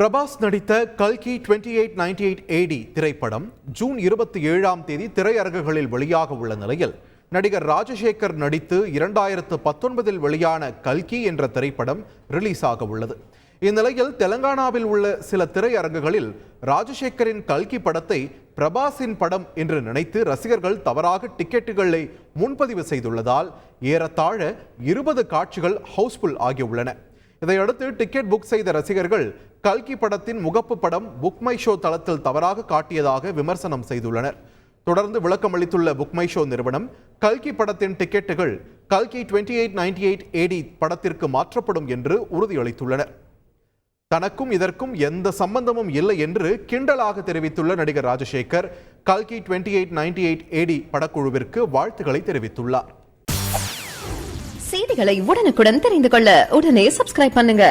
பிரபாஸ் நடித்த கல்கி twenty eight ninety eight AD திரைப்படம் ஜூன் இருபத்தி ஏழாம் தேதி திரையரங்குகளில் வெளியாக உள்ள நிலையில் நடிகர் ராஜசேகர் நடித்து இரண்டாயிரத்து பத்தொன்பதில் வெளியான கல்கி என்ற திரைப்படம் ரிலீஸ் ஆக உள்ளது. இந்நிலையில் தெலங்கானாவில் உள்ள சில திரையரங்குகளில் ராஜசேகரின் கல்கி படத்தை பிரபாஸின் படம் என்று நினைத்து ரசிகர்கள் தவறாக டிக்கெட்டுகளை முன்பதிவு செய்துள்ளதால் ஏறத்தாழ இருபது காட்சிகள் ஹவுஸ்ஃபுல் ஆகியுள்ளன. இதையடுத்து டிக்கெட் புக் செய்த ரசிகர்கள் கல்கி படத்தின் முகப்பு படம் புக் மை ஷோ தளத்தில் தவறாக காட்டியதாக விமர்சனம் செய்துள்ளனர். தொடர்ந்து விளக்கம் அளித்துள்ள புக் மை ஷோ நிறுவனம் கல்கி படத்தின் டிக்கெட்டுகள் கல்கி twenty eight ninety eight AD படத்திற்கு மாற்றப்படும் என்று உறுதியளித்துள்ளனர். தனக்கும் இதற்கும் எந்த சம்பந்தமும் இல்லை என்று கிண்டலாக தெரிவித்துள்ள நடிகர் ராஜசேகர் கல்கி twenty eight ninety eight AD படக்குழுவிற்கு வாழ்த்துக்களை தெரிவித்துள்ளார். செய்திகளை உடனுக்குடன் தெரிந்து கொள்ள உடனே சப்ஸ்கிரைப் பண்ணுங்க.